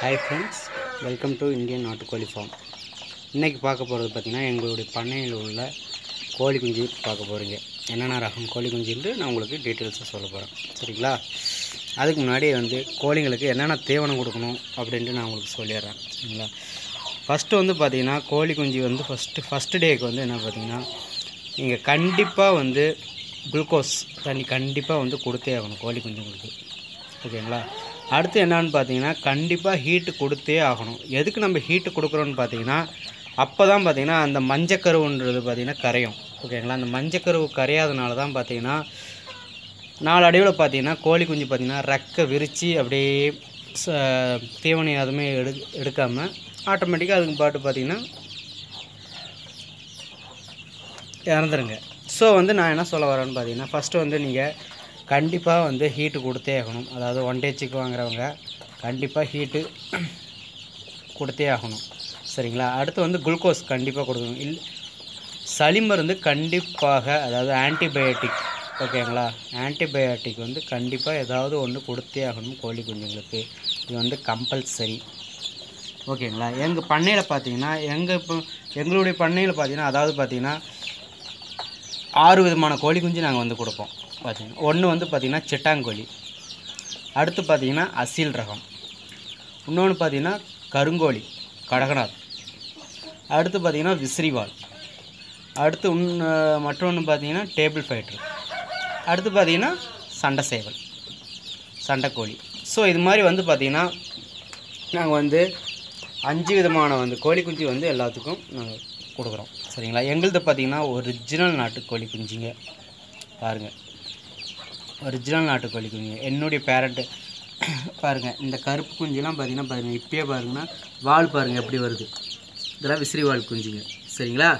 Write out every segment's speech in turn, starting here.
Hi friends welcome to Indian நாட்டுக்கோழி farm இன்றைக்கி பார்க்க போகிறது பார்த்திங்கன்னா எங்களுடைய பண்ணையில் உள்ள கோழி குஞ்சு பார்க்க போகிறீங்க என்னென்ன ரகம் கோழி குஞ்சுன்ட்டு நான் உங்களுக்கு டீட்டெயில்ஸாக சொல்ல போகிறேன் சரிங்களா? அதுக்கு முன்னாடி வந்து கோழிங்களுக்கு என்னென்ன தீவனம் கொடுக்கணும் அப்படின்ட்டு நான் உங்களுக்கு சொல்லிடுறேன். சரிங்களா? ஃபஸ்ட்டு வந்து பார்த்திங்கன்னா கோழி குஞ்சு வந்து ஃபஸ்ட்டு ஃபஸ்ட்டு டேக்கு வந்து என்ன பார்த்தீங்கன்னா நீங்கள் கண்டிப்பாக வந்து குளுக்கோஸ் தண்ணி கண்டிப்பாக வந்து கொடுத்தே ஆகணும் கோழி குஞ்சுங்களுக்கு ஓகேங்களா? அடுத்து என்னன்னு பார்த்தீங்கன்னா கண்டிப்பாக ஹீட்டு கொடுத்தே ஆகணும். எதுக்கு நம்ம ஹீட்டு கொடுக்குறோன்னு பார்த்தீங்கன்னா அப்போ தான் பார்த்தீங்கன்னா அந்த மஞ்சக்கருவுன்றது பார்த்திங்கன்னா கரையும். ஓகேங்களா அந்த மஞ்சக்கருவு கரையாதனால தான் பார்த்தீங்கன்னா அடிவில் பார்த்தீங்கன்னா கோழி குஞ்சு பார்த்தீங்கன்னா ரெக்கை விரித்து அப்படியே ச தீவனம் எதுவுமே எடு எடுக்காமல் ஆட்டோமேட்டிக்காக அதுக்கு பாட்டு பார்த்தீங்கன்னா இறந்துருங்க. ஸோ வந்து நான் என்ன சொல்ல வரேன்னு பார்த்தீங்கன்னா ஃபஸ்ட்டு வந்து நீங்கள் கண்டிப்பாக வந்து ஹீட்டு கொடுத்தே ஆகணும். அதாவது ஒன் டேச்சுக்கு வாங்குறவங்க கண்டிப்பாக ஹீட்டு கொடுத்தே ஆகணும். சரிங்களா? அடுத்து வந்து குளுக்கோஸ் கண்டிப்பாக கொடுக்கணும். இல் சளி மருந்து கண்டிப்பாக அதாவது ஆன்டிபயோட்டிக் ஓகேங்களா ஆன்டிபயோட்டிக் வந்து கண்டிப்பாக ஏதாவது ஒன்று கொடுத்தே ஆகணும் கோழி குஞ்சுங்களுக்கு. இது வந்து கம்பல்சரி ஓகேங்களா எங்கள் பண்ணையில் பார்த்தீங்கன்னா எங்கள் இப்போ எங்களுடைய பண்ணையில் பார்த்தீங்கன்னா அதாவது பார்த்தீங்கன்னா ஆறு விதமான கோழி குஞ்சு நாங்கள் வந்து கொடுப்போம். பார்த்திங்கன்னா ஒன்று வந்து பார்த்திங்கன்னா சிட்டாங்கோழி. அடுத்து பார்த்தீங்கன்னா அசீல் ரகம். இன்னொன்று பார்த்திங்கன்னா கருங்கோழி கடகநாத். அடுத்து பார்த்தீங்கன்னா விசிறிவால். அடுத்து இன்னும் மற்றொன்று பார்த்தீங்கன்னா டேபிள் ஃபைட்ரு அடுத்து பார்த்தீங்கன்னா சண்டை சேவல் சண்டைக்கோழி ஸோ இது மாதிரி வந்து பார்த்திங்கன்னா நாங்கள் வந்து அஞ்சு விதமான வந்து கோழி குஞ்சு வந்து எல்லாத்துக்கும் நாங்கள் கொடுக்குறோம். சரிங்களா? எங்களுது பார்த்திங்கன்னா ஒரிஜினல் நாட்டு கோழி குஞ்சுங்க. பாருங்கள் ஒரிஜினல் நாட்டுக்கோழி குஞ்சுங்க என்னுடைய பேரண்ட்டு பாருங்கள் இந்த கருப்பு குஞ்சுலாம் பார்த்தீங்கன்னா பாருங்கள் இப்பயே பாருங்கன்னா வால் பாருங்கள் எப்படி வருது. இதெல்லாம் விசிறி வால் குஞ்சுங்க. சரிங்களா?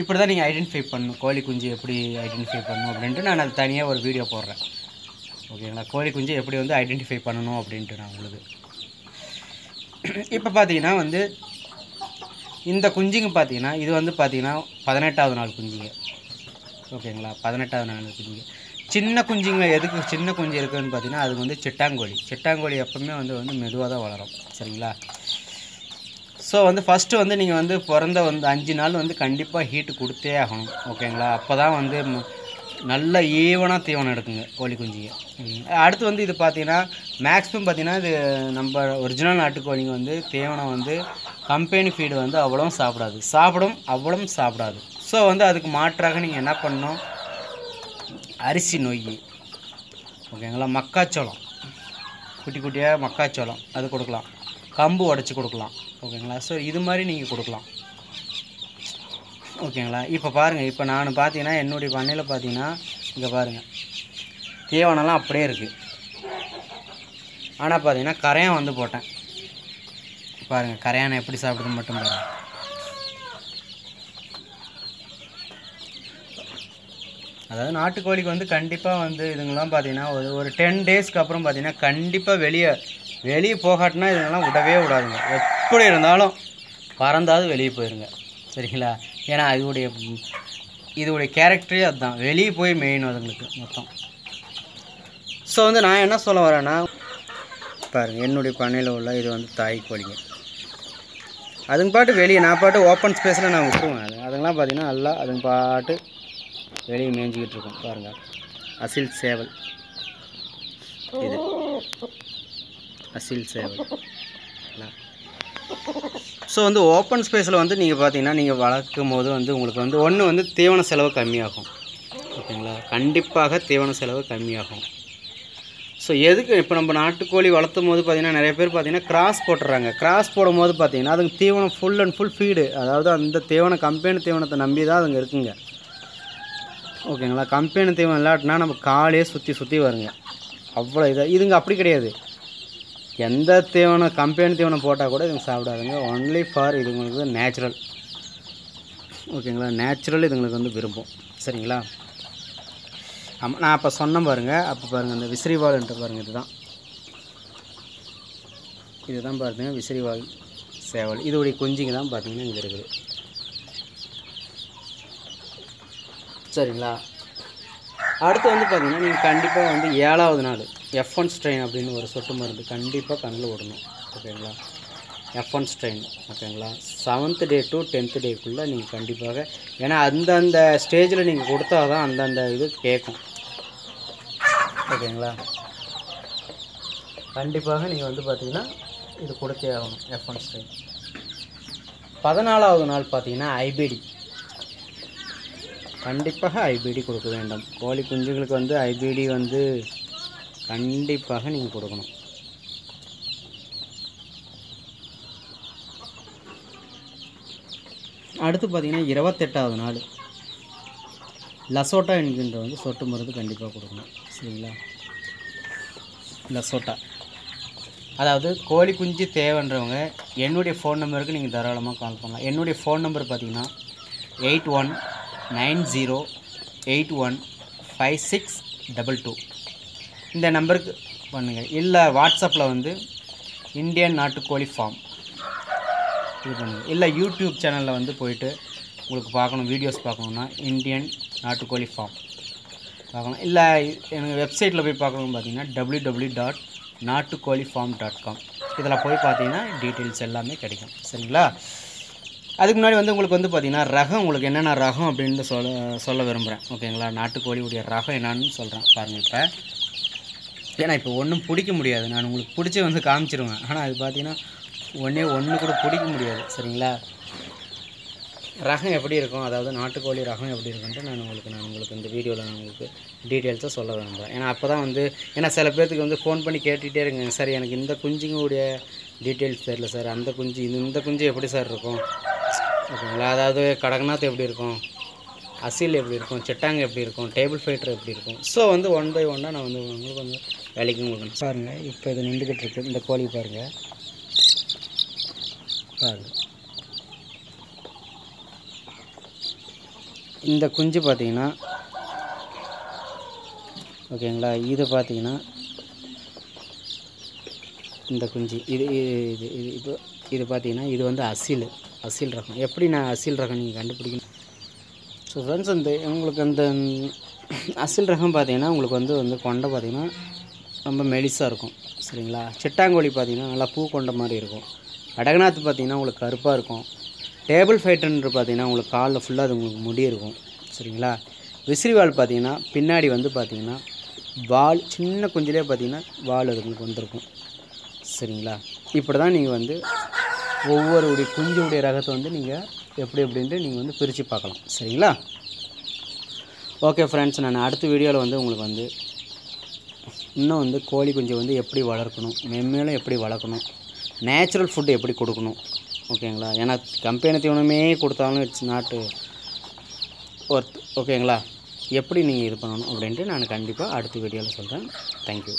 இப்படி தான் நீங்கள் ஐடென்டிஃபை பண்ணணும் கோழி குஞ்சு எப்படி ஐடென்டிஃபை பண்ணணும் அப்படின்ட்டு நான் அது தனியாக ஒரு வீடியோ போடுறேன். ஓகேங்களா கோழி குஞ்சு எப்படி வந்து ஐடென்டிஃபை பண்ணணும் அப்படின்ட்டு நான் உங்களுக்கு. இப்போ பார்த்தீங்கன்னா வந்து இந்த குஞ்சுங்க பார்த்தீங்கன்னா இது வந்து பார்த்தீங்கன்னா பதினெட்டாவது நாள் குஞ்சுங்க. ஓகேங்களா பதினெட்டாவது நாள் குஞ்சுங்க. சின்ன குஞ்சுங்க எதுக்கு சின்ன குஞ்சு இருக்குதுன்னு பார்த்தீங்கன்னா அதுக்கு வந்து சிட்டாங்கோழி. சிட்டாங்கோழி எப்பவுமே வந்து வந்து மெதுவாக தான் வளரும். சரிங்களா? ஸோ வந்து ஃபஸ்ட்டு வந்து நீங்கள் வந்து பிறந்த வந்து அஞ்சு நாள் வந்து கண்டிப்பாக ஹீட்டு கொடுத்தே ஆகணும். ஓகேங்களா அப்போ தான் வந்து நல்ல ஈவனாக தீவனம் எடுக்குங்க கோழி குஞ்சுங்க. அடுத்து வந்து இது பார்த்தீங்கன்னா மேக்ஸிமம் பார்த்தீங்கன்னா இது நம்ம ஒரிஜினல் நாட்டுக்கோழிங்க வந்து தீவனம் வந்து கம்பெனி ஃபீடு வந்து அவ்வளவும் சாப்பிடாது. சாப்பிடும் அவ்வளவும் சாப்பிடாது. ஸோ வந்து அதுக்கு மாற்றாக நீங்கள் என்ன பண்ணணும்? அரிசி நொய். ஓகேங்களா? மக்காச்சோளம். குட்டி குட்டியாக மக்காச்சோளம். அது கொடுக்கலாம். கம்பு உடச்சி கொடுக்கலாம். ஓகேங்களா? ஸோ இது மாதிரி நீங்கள் கொடுக்கலாம். ஓகேங்களா? இப்போ பாருங்கள் இப்போ நான் பார்த்தீங்கன்னா என்னுடைய பண்ணையில் பார்த்தீங்கன்னா இங்கே பாருங்கள் தீவனம்லாம் அப்படியே இருக்குது ஆனால் பார்த்தீங்கன்னா கரையான் வந்து போட்டேன். பாருங்கள் கரையானை எப்படி சாப்பிடுதுன்னு மட்டும் பாருங்கள் அதாவது நாட்டுக்கோழிக்கு வந்து கண்டிப்பாக வந்து இதுங்கெல்லாம் பார்த்தீங்கன்னா ஒரு ஒரு டென் டேஸ்க்கு அப்புறம் பார்த்தீங்கன்னா கண்டிப்பாக வெளியே வெளியே போகாட்டினா இதுங்கெல்லாம் விடவே விடாதுங்க. எப்படி இருந்தாலும் பறந்தாவது வெளியே போயிருங்க. சரிங்களா? ஏன்னா இதுடைய இதோடைய கேரக்டரே அதுதான். வெளியே போய் மெயின் அதுங்களுக்கு மொத்தம். ஸோ வந்து நான் என்ன சொல்ல வரேன்னா பாருங்கள் என்னுடைய பண்ணையில் உள்ள இது வந்து தாய் கோழிங்க. அதுங்க பாட்டு வெளியே நான் பாட்டு ஓப்பன் ஸ்பேஸில் நான் விட்டுருவேன். அது அதுங்கெல்லாம் பார்த்தீங்கன்னா நல்லா அதுங்க பாட்டு வெளியே மேய்ஞ்சிக்கிட்டு இருக்கும். பாருங்கள் அசில் சேவல். இது. அசில் சேவல். ஸோ வந்து ஓப்பன் ஸ்பேஸில் வந்து நீங்கள் பார்த்தீங்கன்னா நீங்கள் வளர்க்கும் போது வந்து உங்களுக்கு வந்து ஒன்று வந்து தீவன செலவு கம்மியாகும். ஓகேங்களா? கண்டிப்பாக தீவன செலவு கம்மியாகும். ஸோ எதுக்கு இப்போ நம்ம நாட்டுக்கோழி வளர்த்தும் போது பார்த்திங்கன்னா நிறைய பேர் பார்த்தீங்கன்னா கிராஸ் போட்டுறாங்க. கிராஸ் போடும்போது பார்த்தீங்கன்னா அதுக்கு தீவனம் ஃபுல் அண்ட் ஃபுல் ஃபீடு அதாவது அந்த தீவனம் கம்பெனி தீவனத்தை நம்பி தான் அதுங்க இருக்குங்க. ஓகேங்களா? கம்பெனி தீவனம் இல்லாட்டினா நம்ம காலையே சுற்றி சுற்றி வருங்க. அவ்வளோ இதாக இதுங்க அப்படி கிடையாது. எந்த தீவனம் கம்பெனி தீவனம் போட்டால் கூட இதுங்க சாப்பிடாதுங்க. ஒன்லி ஃபார் இதுங்களுக்கு நேச்சுரல் ஓகேங்களா? நேச்சுரல் இதுங்களுக்கு வந்து விரும்பும். சரிங்களா? ஆமாம் நான் அப்போ சொன்னேன் பாருங்கள் அப்போ பாருங்கள் இந்த விசிறிவால்ன்ட்டு பாருங்கள் இதுதான். இதுதான் பார்த்தீங்கன்னா விசிறிவால் சேவல். இதோடைய குஞ்சுங்க தான் பார்த்தீங்கன்னா இங்கே இருக்குது. சரிங்களா? அடுத்து வந்து பார்த்தீங்கன்னா நீங்கள் கண்டிப்பாக வந்து ஏழாவது நாள் எஃப் ஒன் ஸ்ட்ரெயின் அப்படின்னு ஒரு சொட்டு மருந்து கண்டிப்பாக கண்ணில் விடணும் ஓகேங்களா? எஃப் ஒன் ஸ்ட்ரெயின் ஓகேங்களா? செவன்த் டே டு டென்த்து டேக்குள்ளே நீங்கள் கண்டிப்பாக ஏன்னா அந்தந்த ஸ்டேஜில் நீங்கள் கொடுத்தா தான் அந்தந்த இது கேட்கும் ஓகேங்களா? கண்டிப்பாக நீங்கள் வந்து பார்த்தீங்கன்னா இது கொடுத்தே ஆகணும் எஃப் ஒன் ஸ்ட்ரெயின் பதினாலாவது நாள் பார்த்தீங்கன்னா ஐபிடி கண்டிப்பாக ஐபிடி கொடுக்க வேண்டும். கோழி குஞ்சுகளுக்கு வந்து ஐபிடி வந்து கண்டிப்பாக நீங்கள் கொடுக்கணும். அடுத்து பார்த்திங்கன்னா இருபத்தெட்டாவது நாள். லசோட்டா என்கின்ற வந்து சொட்டு மருந்து கண்டிப்பாக கொடுக்கணும். சரிங்களா? லசோட்டா. அதாவது கோழி குஞ்சு தேவைன்றவங்க என்னுடைய ஃபோன் நம்பருக்கு நீங்கள் தாராளமாக கால் பண்ணலாம். என்னுடைய ஃபோன் நம்பர் பார்த்தீங்கன்னா eight one nine zero eight one five six double two. இந்த நம்பருக்கு பண்ணுங்கள் இல்லை வாட்ஸ்அப்பில் வந்து இந்தியன் நாட்டுக்கோழி ஃபார்ம். இது பண்ணுங்கள் இல்லை யூடியூப் சேனலில் வந்து போயிட்டு உங்களுக்கு பார்க்கணும் வீடியோஸ் பார்க்கணுன்னா இந்தியன் நாட்டுக்கோழி ஃபார்ம். பார்க்கலாம். இல்லை எனக்கு வெப்சைட்டில் போய் பார்க்கணும்னு பார்த்தீங்கன்னா டபிள்யூ டபிள்யூ டாட் நாட்டுக்கோழி ஃபார்ம் டாட் காம். இதில் போய் பார்த்தீங்கன்னா டீட்டெயில்ஸ் எல்லாமே கிடைக்கும். சரிங்களா? அதுக்கு முன்னாடி வந்து உங்களுக்கு வந்து பார்த்தீங்கன்னா ரகம் உங்களுக்கு என்னென்ன ரகம் அப்படின்னு சொல்ல சொல்ல விரும்புகிறேன் ஓகேங்களா? நாட்டுக்கோழியுடைய ரகம் என்னான்னு சொல்கிறேன் பாருங்கள் இப்போ. ஏன்னா இப்போ ஒன்றும் பிடிக்க முடியாது. நான் உங்களுக்கு பிடிச்சி வந்து காமிச்சிருவேன். ஆனால் அது பார்த்தீங்கன்னா ஒன்றே ஒன்று கூட பிடிக்க முடியாது. சரிங்களா? ரகம் எப்படி இருக்கும்? அதாவது நாட்டுக்கோழி ரகம் எப்படி இருக்குன்ட்டு நான் உங்களுக்கு நான் உங்களுக்கு இந்த வீடியோவில் நான் உங்களுக்கு டீட்டெயில்ஸாக சொல்ல விரும்புகிறேன் ஏன்னா அப்போ தான் வந்து ஏன்னா சில பேர்த்துக்கு வந்து ஃபோன் பண்ணி கேட்டுகிட்டே இருங்க. சார் எனக்கு இந்த குஞ்சுங்களுடைய டீட்டெயில்ஸ் தெரியல சார். அந்த குஞ்சு இது இந்த குஞ்சு எப்படி சார் இருக்கும்? ஓகேங்களா அதாவது கடகநாத் எப்படி இருக்கும்? அசில் எப்படி இருக்கும்? சிட்டாங் எப்படி இருக்கும்? டேபிள் ஃபைட்டர் எப்படி இருக்கும்? ஸோ வந்து ஒன் பை ஒன்னாக நான் வந்து உங்களுக்கு வந்து வேலைக்கு உங்களுக்கு பாருங்கள் இப்போ இது நின்றுக்கிட்டு இருக்கு. இந்த கோழி பாருங்கள் பாருங்கள் இந்த குஞ்சு பார்த்தீங்கன்னா ஓகேங்களா? இது பார்த்தீங்கன்னா இந்த குஞ்சு. இது இது இது இது இப்போ இது பார்த்தீங்கன்னா இது வந்து அசில். அசில் ரகம். எப்படி நான் அசில் ரகம் நீங்கள் கண்டுபிடிக்கணும்? ஸோ ஃப்ரெண்ட்ஸ் வந்து உங்களுக்கு அந்த அசில் ரகம் பார்த்தீங்கன்னா உங்களுக்கு வந்து வந்து கொண்டை பார்த்தீங்கன்னா ரொம்ப மெலிசாக இருக்கும். சரிங்களா? சிட்டாங்கோழி பார்த்தீங்கன்னா நல்லா பூ கொண்ட மாதிரி இருக்கும். அடகநாத் பார்த்தீங்கன்னா உங்களுக்கு கருப்பாக இருக்கும். டேபிள் ஃபைட்டர்ன்ற பார்த்தீங்கன்னா உங்களுக்கு காலில் ஃபுல்லாக அது உங்களுக்கு முடி இருக்கும். சரிங்களா? விசிறிவால் பார்த்தீங்கன்னா பின்னாடி வந்து பார்த்தீங்கன்னா வால் சின்ன குஞ்சிலே பார்த்தீங்கன்னா வால் அது உங்களுக்கு வந்திருக்கும். சரிங்களா? இப்படி தான் நீங்கள் வந்து ஒவ்வொருடைய குஞ்சுடைய ரகத்தை வந்து நீங்கள் எப்படி எப்படின்ட்டு நீங்கள் வந்து பிரித்து பார்க்கலாம். சரிங்களா? ஓகே ஃப்ரெண்ட்ஸ் நான் அடுத்த வீடியோவில் வந்து உங்களுக்கு வந்து இன்னும் வந்து கோழி குஞ்சு வந்து எப்படி வளர்க்கணும் மென்மேலும் எப்படி வளர்க்கணும் நேச்சுரல் ஃபுட்டு எப்படி கொடுக்கணும் ஓகேங்களா ஏன்னா கம்பெனி தீவனமே கொடுத்தாலும் இட்ஸ் நாட்டு ஒர்த் ஓகேங்களா எப்படி நீங்கள் இது பண்ணணும் அப்படின்ட்டு நான் கண்டிப்பாக அடுத்த வீடியோவில் சொல்கிறேன் தேங்க்யூ